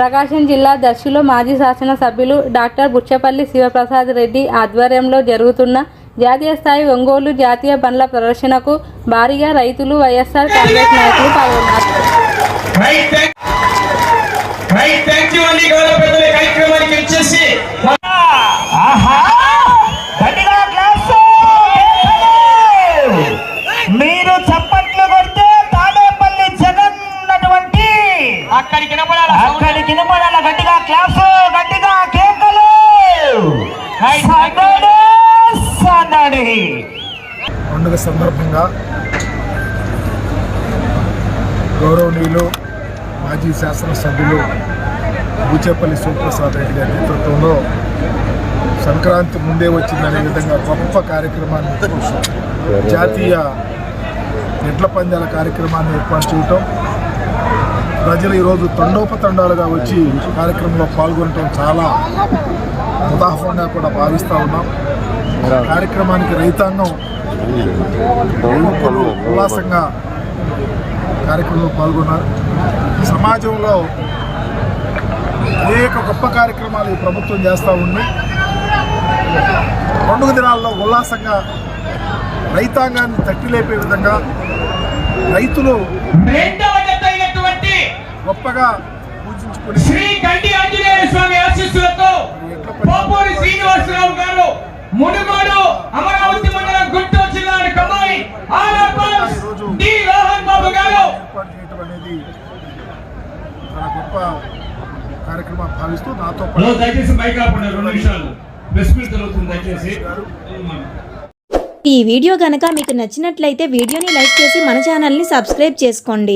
ప్రకాశం జిల్లా దర్శిలో మాజీ శాసనసభ్యులు డాక్టర్ బుచ్చపల్లి శివప్రసాద్ రెడ్డి ఆధ్వర్యంలో జరుగుతున్న జాతీయ స్థాయి ఒంగోలు జాతీయ బండ్ల ప్రదర్శనకు భారీగా రైతులు వైఎస్ఆర్ కాంగ్రెస్ నాయకులు పాల్గొన్నారు. మీరు థ్యాంక్ అక్కడికి వినపడాలి అక్కడికి వినపడాల గట్టిగా క్లాస్ గట్టిగా కేకలు. సందడి, సందడి. పండుగ సందర్భంగా గౌరవనీయులు మాజీ శాసనసభ్యులు బూచేపల్లి శివప్రసాద్ రెడ్డి గారి నేతృత్వంలో సంక్రాంతి ముందే వచ్చిందనే విధంగా గొప్ప కార్యక్రమాన్ని జాతీయ ఎడ్ల పందాల కార్యక్రమాన్ని ఏర్పాటు చేయటం ప్రజలు ఈరోజు తండోపతండాలుగా వచ్చి కార్యక్రమంలో పాల్గొనటం చాలా ఉదాహరణగా కూడా భావిస్తూ ఉన్నాం. కార్యక్రమానికి రైతాంగం యువకులు ఉల్లాసంగా కార్యక్రమంలో పాల్గొన్నారు. సమాజంలో అనేక గొప్ప కార్యక్రమాలు ఈ ప్రభుత్వం చేస్తూ ఉంది. పండుగ దినాల్లో ఉల్లాసంగా రైతాంగాన్ని తట్టిలేపే విధంగా రైతులు గొప్పగా పూజించుకుని శ్రీ గండి ఆంజనేయ స్వామి ఆశీస్సులతో పోపూరి శ్రీనివాసరావు గారు మునుగోడు అమరావతి మండలం గుంటూరు జిల్లా కమాయి R R D Rohan Babu గారు. ఏర్పాటు అనేది చాలా గొప్ప కార్యక్రమం భావిస్తూ నాతో దయచేసి ఆపండి రెండు నిమిషాలు. ప్రెస్ మీట్ జరుగుతుంది దయచేసి. ఈ వీడియో గనక మీకు నచ్చినట్లయితే వీడియోని లైక్ చేసి మన ఛానల్ని సబ్స్క్రైబ్ చేసుకోండి.